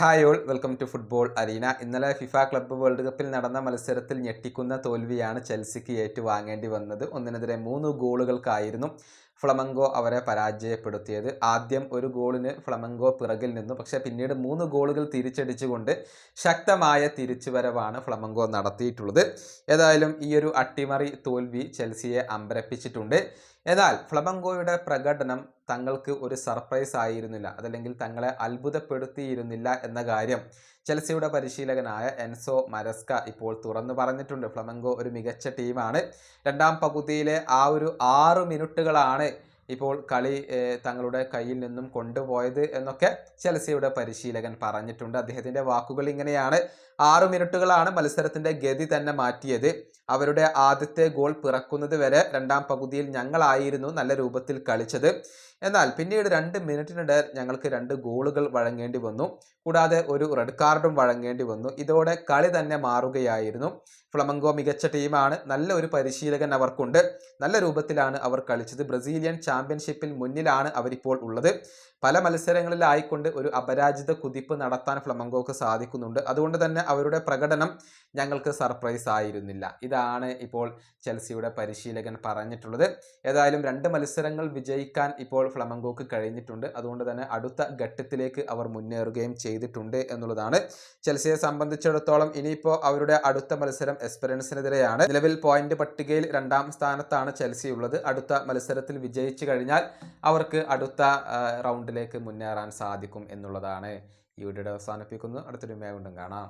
Hi all welcome to football arena. ഇന്നലെ FIFA club world കപ്പിൽ നടന്ന മത്സരത്തിൽ ഞെട്ടിക്കുന്ന തോൽവിയാണ് ചെൽസിക്ക് ഏറ്റുവാങ്ങേണ്ടി വന്നത്. ഒന്നിനെതിരെ മൂന്ന് ഗോളുകൾക്കായിരുന്നു ഫ്ലമങ്കോ അവരെ പരാജയപ്പെടുത്തിയത്. ആദ്യം ഒരു ഗോളിന് ഫ്ലമങ്കോ പിറകിൽ നിന്നു. പക്ഷെ പിന്നീട് മൂന്ന് ഗോളുകൾ തിരിച്ചടിച്ചുകൊണ്ട് ശക്തമായ തിരിച്ചുവരവാണ് ഫ്ലമങ്കോ നടത്തിയിട്ടുള്ളത്. ഏതായാലും ഈ ഒരു അട്ടിമറി തോൽവി ചെൽസിയെ അമ്പരപ്പിച്ചിട്ടുണ്ട്. എന്നാൽ ഫ്ലമങ്കോയുടെ പ്രകടനം തങ്ങൾക്ക് ഒരു സർപ്രൈസ് ആയിരുന്നില്ല. അതല്ലെങ്കിൽ തങ്ങളെ അത്ഭുതപ്പെടുത്തിയിരുന്നില്ല എന്ന കാര്യം ചെൽസിയുടെ പരിശീലകനായ എൻസോ മരസ്ക ഇപ്പോൾ തുറന്നു പറഞ്ഞിട്ടുണ്ട്. ഫ്ലമങ്കോ ഒരു മികച്ച ടീമാണ്. രണ്ടാം പകുതിയിലെ ആ ഒരു ആറ് മിനിറ്റുകളാണ് ഇപ്പോൾ കളി തങ്ങളുടെ കയ്യിൽ നിന്നും കൊണ്ടുപോയത് എന്നൊക്കെ ചെൽസിയുടെ പരിശീലകൻ പറഞ്ഞിട്ടുണ്ട്. അദ്ദേഹത്തിന്റെ വാക്കുകൾ ഇങ്ങനെയാണ്. ആറു മിനിറ്റുകളാണ് മത്സരത്തിന്റെ ഗതി തന്നെ മാറ്റിയത്. അവരുടെ ആദ്യത്തെ ഗോൾ പിറക്കുന്നത് വരെ രണ്ടാം പകുതിയിൽ ഞങ്ങളായിരുന്നു നല്ല രൂപത്തിൽ കളിച്ചത്. എന്നാൽ പിന്നീട് രണ്ട് മിനിറ്റിനിടെ ഞങ്ങൾക്ക് രണ്ട് ഗോളുകൾ വഴങ്ങേണ്ടി വന്നു. കൂടാതെ ഒരു റെഡ് കാർഡും വഴങ്ങേണ്ടി വന്നു. ഇതോടെ കളി തന്നെ മാറുകയായിരുന്നു. ഫ്ലമംഗോ മികച്ച ടീമാണ്. നല്ല ഒരു പരിശീലകൻ അവർക്കുണ്ട്. നല്ല രൂപത്തിലാണ് അവർ കളിച്ചത്. ബ്രസീലിയൻ ചാമ്പ്യൻഷിപ്പിൽ മുന്നിലാണ് അവരിപ്പോൾ ഉള്ളത്. പല മത്സരങ്ങളിലായിക്കൊണ്ട് ഒരു അപരാജിത കുതിപ്പ് നടത്താൻ ഫ്ലമങ്കോക്ക് സാധിക്കുന്നുണ്ട്. അതുകൊണ്ട് തന്നെ അവരുടെ പ്രകടനം ഞങ്ങൾക്ക് സർപ്രൈസ് ആയിരുന്നില്ല. ഇതാണ് ഇപ്പോൾ ചെൽസിയുടെ പരിശീലകൻ പറഞ്ഞിട്ടുള്ളത്. ഏതായാലും രണ്ട് മത്സരങ്ങൾ വിജയിക്കാൻ ഇപ്പോൾ ഫ്ലമങ്കോക്ക് കഴിഞ്ഞിട്ടുണ്ട്. അതുകൊണ്ട് തന്നെ അടുത്ത ഘട്ടത്തിലേക്ക് അവർ മുന്നേറുകയും ചെയ്തിട്ടുണ്ട് എന്നുള്ളതാണ്. ചെൽസിയെ സംബന്ധിച്ചിടത്തോളം ഇനിയിപ്പോൾ അവരുടെ അടുത്ത മത്സരം എസ്പെറൻസിനെതിരെയാണ് നിലവിൽ പോയിന്റ് പട്ടികയിൽ രണ്ടാം സ്ഥാനത്താണ് ചെൽസി ഉള്ളത്. അടുത്ത മത്സരത്തിൽ വിജയിച്ചു കഴിഞ്ഞാൽ അവർക്ക് അടുത്ത റൗണ്ടിലേക്ക് മുന്നേറാൻ സാധിക്കും എന്നുള്ളതാണ് ഈ വീഡിയോ അവസാനിപ്പിക്കുന്നു. അടുത്തൊരു മേ വീണ്ടും കാണാം.